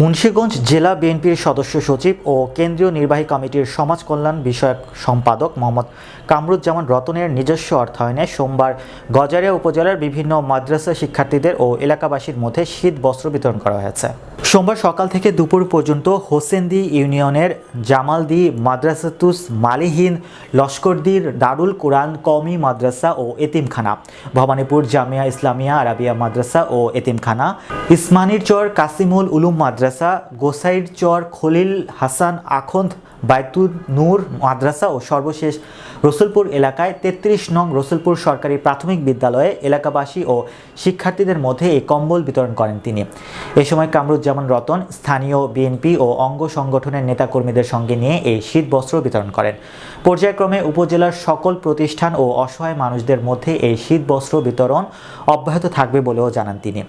মুন্সিগঞ্জ জেলা বিএনপির সদস্য সচিব ও কেন্দ্রীয় নির্বাহী কমিটির সমাজ কল্যাণ বিষয়ক সম্পাদক মোহাম্মদ কামরুজ্জামান রতনের নিজস্ব অর্থায়নে সোমবার গজারিয়া উপজেলার বিভিন্ন মাদ্রাসা শিক্ষার্থীদের ও এলাকাবাসীর মধ্যে শীত বস্ত্র বিতরণ করা হয়েছে। সোমবার সকাল থেকে দুপুর পর্যন্ত হোসেনদি ইউনিয়নের জামালদি, মাদ্রাসাতুস, মালিহীন, লস্করদির, দারুল কোরআন, কওমি মাদ্রাসা ও এতিমখানা, ভবানীপুর জামিয়া ইসলামিয়া আরাবিয়া মাদ্রাসা ও এতিমখানা, ইসমানির চর, কাসিমুল উলুম মাদ্রাসা গোসাইর চর খলিল হাসান আখন্দ বাইতুল নূর মাদ্রাসা ও সর্বশেষ রসুলপুর এলাকায় তেত্রিশ নং রসুলপুর সরকারি প্রাথমিক বিদ্যালয়ে এলাকাবাসী ও শিক্ষার্থীদের মধ্যে এই কম্বল বিতরণ করেন তিনি। এ সময় কামরুজ্জামান রতন, স্থানীয় বিএনপি ও অঙ্গ সংগঠনের নেতাকর্মীদের সঙ্গে নিয়ে এই শীত বস্ত্র বিতরণ করেন। পর্যায়ক্রমে উপজেলার সকল প্রতিষ্ঠান ও অসহায় মানুষদের মধ্যে এই শীত বস্ত্র বিতরণ অব্যাহত থাকবে বলেও জানান তিনি।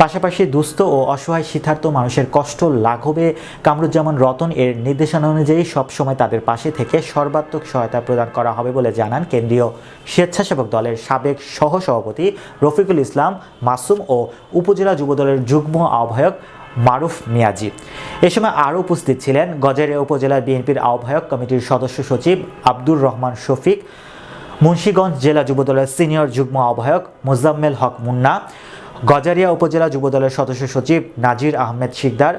পাশাপাশি দুস্থ ও অসহায় শীতার্থ মানুষের কষ্ট লাঘবে কামরুজ্জামান রতন এর নির্দেশনা অনুযায়ী সবসময় তাদের পাশে থেকে সর্বাত্মক সহায়তা প্রদান করা হবে। বলে জানান কেন্দ্রীয় স্বেচ্ছাসেবক দলের সাবেক সহসভাপতি রফিকুল ইসলাম, মাসুম ও উপজেলা যুবদলের যুগ্ম আহ্বায়ক মারুফ মিয়াজি। এ সময় আরও উপস্থিত ছিলেন গজারিয়া উপজেলা বিএনপির আহ্বায়ক কমিটির সদস্য সচিব আব্দুর রহমান শফিক, মুন্সীগঞ্জ জেলা যুবদলের সিনিয়র যুগ্ম আহ্বায়ক মোজাম্মেল হক মুন্না, গজারিয়া উপজেলা যুবদলের সদস্য সচিব নাজির আহমেদ শিকদার,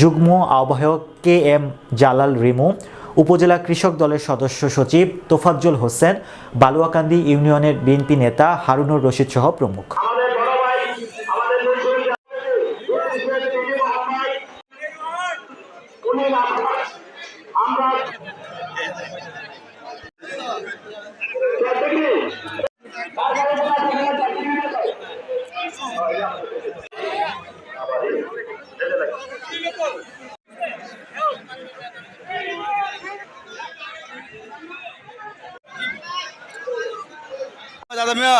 যুগ্ম আহ্বায়ক কে এম জালাল রিমু উপজেলা কৃষক দলের সদস্য সচিব তোফাজ্জল হোসেন, বালুয়াকান্দি ইউনিয়নের বিএনপি নেতা হারুনুর রশিদ সহ প্রমুখ আমাদের বড় ভাই আমাদের মুরব্বী উনি না আমরা দাদা মিয়া।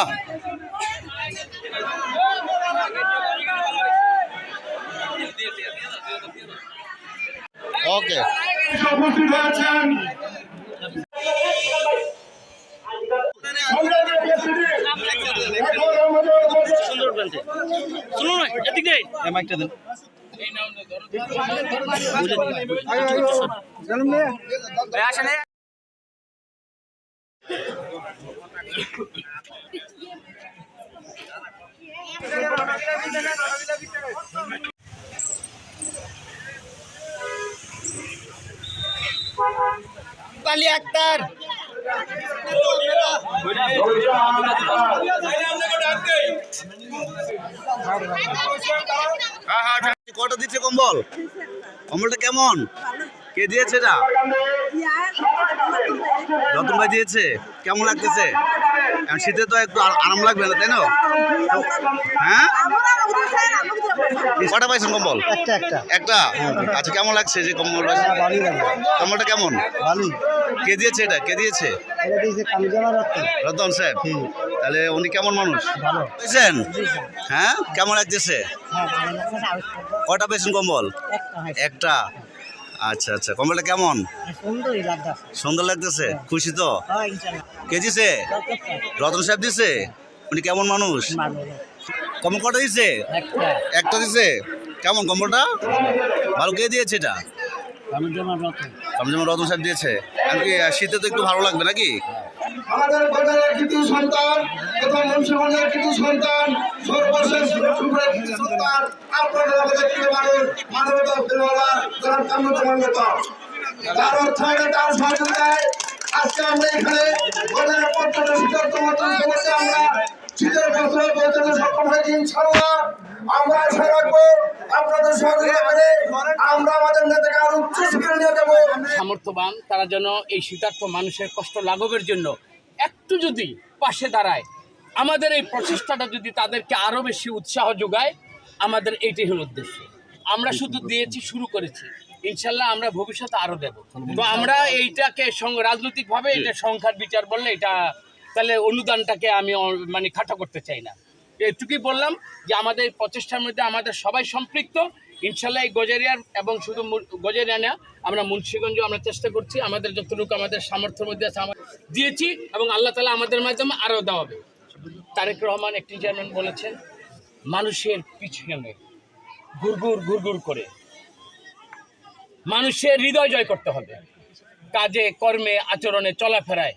ওকে উপস্থিত আমাদের শুনুন এদিক দিয়ে মাইকটা দেন আসেন। পালি আক্তার। কটা দিচ্ছে কম্বল? কম্বলটা কেমন? কে দিয়েছে এটা? রতন ভাই দিয়েছে? কেমন লাগতেছে? শীতে তো একটু আর- আরাম লাগবে না তাই না? হ্যাঁ? কটা পাইছেন কম্বল? একটা একটা। একটা? আচ্ছা কেমন লাগছে যে কম্বল পাইছেন? কম্বলটা কেমন? কে দিয়েছে এটা? কে দিয়েছে? রতন। সাহেব হুম। তাহলে উনি কেমন মানুষ? পেয়েছেন হ্যাঁ? কেমন লাগতেছে? হ্যাঁ লাগছে কটা পেয়েছেন কম্বল? একটা। আচ্ছা আচ্ছা। কম্বলটা কেমন? সুন্দর লাগতেছে? খুশি তো? হ্যাঁ কে দিছে? রতন সাহেব দিছে? উনি কেমন মানুষ? ভালো। কম্বল কটা দিছে? একটা। একটা দিছে? কেমন কম্বলটা? ভালো কে দিয়েছে এটা? কামিজামা যেমন রতন সাহেব দিয়েছে। এমনকি শীতে তো একটু ভালো লাগবে নাকি? আমাদের বাজারের কৃতি সন্তান তথা মুন্সিগঞ্জের কৃতি সন্তান আজকে আমরা এখানে আমরা আপনাদের আমরা আমাদের সামর্থ্যবান, তারা যেন এই শীতার্থ মানুষের কষ্ট লাঘবের জন্য একটু যদি পাশে দাঁড়ায় আমাদের এই প্রচেষ্টাটা যদি তাদেরকে আরও বেশি উৎসাহ যোগায় আমাদের এইটাই হল উদ্দেশ্য। আমরা শুধু দিয়েছি শুরু করেছি। ইনশাল্লাহ আমরা ভবিষ্যতে আরও দেব। তো আমরা এইটাকে রাজনৈতিকভাবে এটা সংখ্যার বিচার বললে এটা তাহলে অনুদানটাকে আমি মানে খাটো করতে চাই না। এটুকুই বললাম যে আমাদের এই প্রচেষ্টার মধ্যে আমাদের সবাই সম্পৃক্ত। ইনশাল্লাহ এই গজারিয়ার এবং শুধু গজারিয়া না আমরা মুন্সিগঞ্জ আমরা চেষ্টা করছি। আমাদের যতটুকু আমাদের সামর্থ্যের মধ্যে আছে আমরা দিয়েছি এবং আল্লাহ তালা আমাদের মাধ্যমে আরও দেওয়াবে। তারেক রহমান একটি চেয়ারম্যান বলেছেন মানুষের পিছনে ঘুরঘুর ঘুরঘুর করে মানুষের হৃদয় জয় করতে হবে। কাজে কর্মে আচরণে চলাফেরায়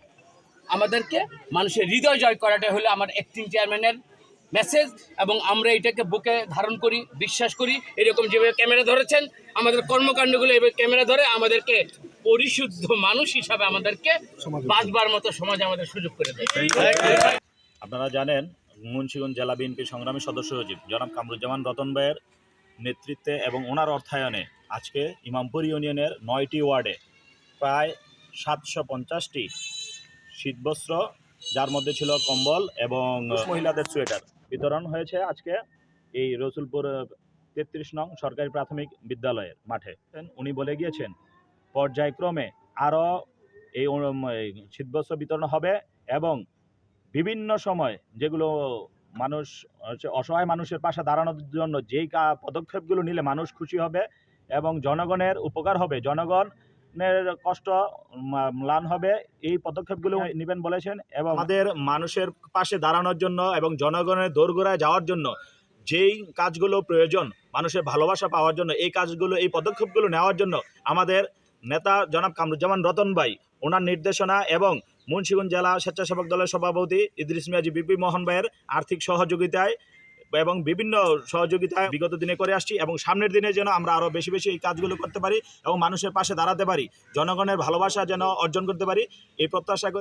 আমাদেরকে মানুষের হৃদয় জয় করাটা হলো আমার অ্যাক্টিং চেয়ারম্যানের মেসেজ এবং আমরা এটাকে বুকে ধারণ করি বিশ্বাস করি। এরকম যেভাবে ক্যামেরা ধরেছেন আমাদের কর্মকাণ্ডগুলো এভাবে ক্যামেরা ধরে আমাদেরকে পরিশুদ্ধ মানুষ হিসাবে আমাদেরকে বাঁচবার মতো সমাজ আমাদের সুযোগ করে দেয়। আপনারা জানেন মুন্সিগঞ্জ জেলা বিএনপির সংগ্রামী সদস্য সচিব জনাব কামরুজ্জামান রতন ভাইয়ের নেতৃত্বে এবং ওনার অর্থায়নে আজকে ইমামপুর ইউনিয়নের নয়টি ওয়ার্ডে প্রায় সাতশো পঞ্চাশটি শীতবস্ত্র যার মধ্যে ছিল কম্বল এবং মহিলাদের সোয়েটার বিতরণ হয়েছে আজকে এই রসুলপুর তেত্রিশ নং সরকারি প্রাথমিক বিদ্যালয়ের মাঠে। উনি বলে গিয়েছেন পর্যায়ক্রমে আরও এই শীতবস্ত্র বিতরণ হবে এবং বিভিন্ন সময় যেগুলো মানুষ হচ্ছে অসহায় মানুষের পাশে দাঁড়ানোর জন্য যেই পদক্ষেপগুলো নিলে মানুষ খুশি হবে এবং জনগণের উপকার হবে। জনগণের কষ্ট ম্লান হবে। এই পদক্ষেপগুলো নেবেন বলেছেন এবং আমাদের মানুষের পাশে দাঁড়ানোর জন্য এবং জনগণের দোরগোড়ায় যাওয়ার জন্য যেই কাজগুলো প্রয়োজন মানুষের ভালোবাসা পাওয়ার জন্য এই কাজগুলো এই পদক্ষেপগুলো নেওয়ার জন্য আমাদের নেতা জনাব কামরুজ্জামান রতন ভাই ওনার নির্দেশনা এবং মুন্সিগঞ্জ জেলা স্বেচ্ছাসেবক দলের সভাপতি ইদ্রিস মিয়াজি বিপি মোহন ভাইয়ের আর্থিক সহযোগিতায় এবং বিভিন্ন সহযোগিতায় বিগত দিনে করে আসছি এবং সামনের দিনে যেন আমরা আরও বেশি বেশি এই কাজগুলো করতে পারি এবং মানুষের পাশে দাঁড়াতে পারি, জনগণের ভালোবাসা যেন অর্জন করতে পারি, এই প্রত্যাশা